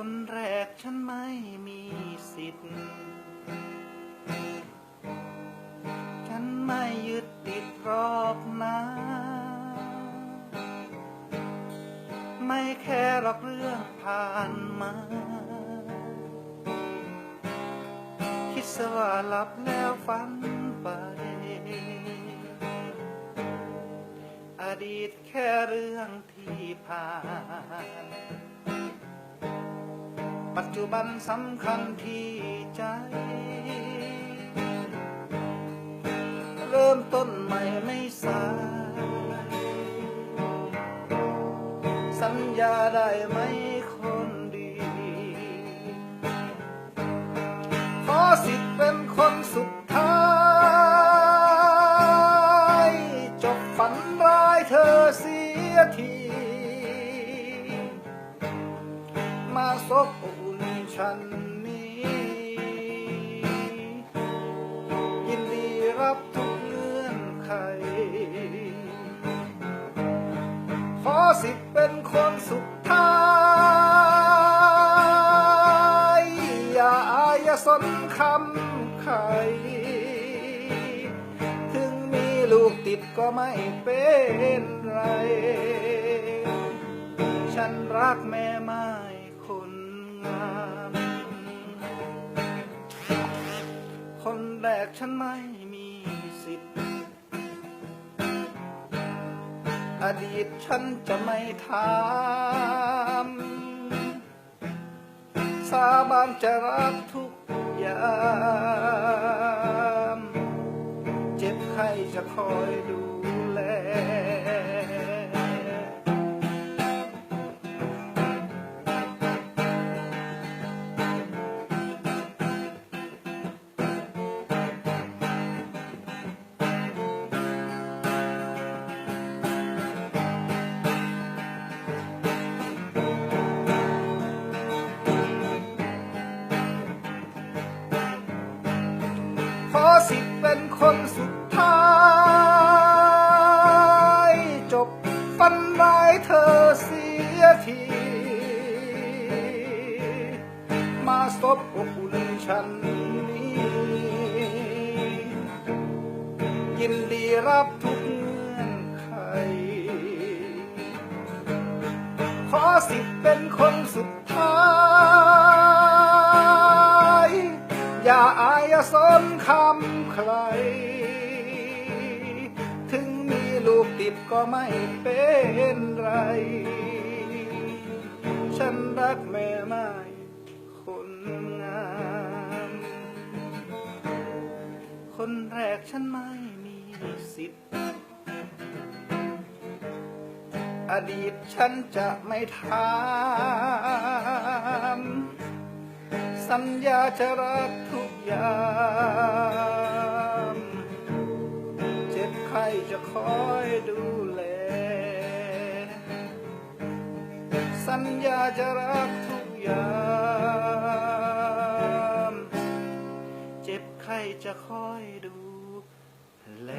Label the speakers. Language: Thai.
Speaker 1: คนแรกฉันไม่มีสิทธิ์ ฉันไม่ยึดติดรอกนะไม่แค่หรอกเรื่องผ่านมา คิดซะว่าหลับแล้วฝันไป อดีตแค่เรื่องที่ผ่าน ปัจจุบันสำคัญที่ใจ เริ่มต้นใหม่ไม่สาย สัญญาได้ไหมคนดี ขอสิทธิ์เป็นคนสุดท้าย จบฝันร้ายเธอเสียที บอุ่นฉันนี้ ยินดีรับทุกเงื่อนไข ขอสิทธิ์เป็นคนสุดท้าย อย่าอายสนคำใคร ถึงมีลูกติดก็ไม่เป็นไร ฉันรักแม่ไม้ ฉันไม่มีสิทธิ์ อดีตฉันจะไม่ถามสาบานจะรักทุกยาม เจ็บใครจะคอยดู สิทธิ์เป็นคนสุดท้าย จบฟันร้ายเธอเสียที มาซบอบอุ่นฉันนี้ ยินดีรับทุกเงื่อนไข ขอสิทธิ์เป็นคนสุดท้าย อย่าอายอย่าสนคำ ใคร ถึงมีลูกติดก็ไม่เป็นไร ฉันรักแม่ไม้คนงาม คนแรกฉันไม่มีสิทธิ์ อดีตฉันจะไม่ถามสัญญาจะรักทุก ยามเจ็บไข้จะคอยดูแล สัญญาจะรักทุกยามเจ็บไข้จะคอยดูแล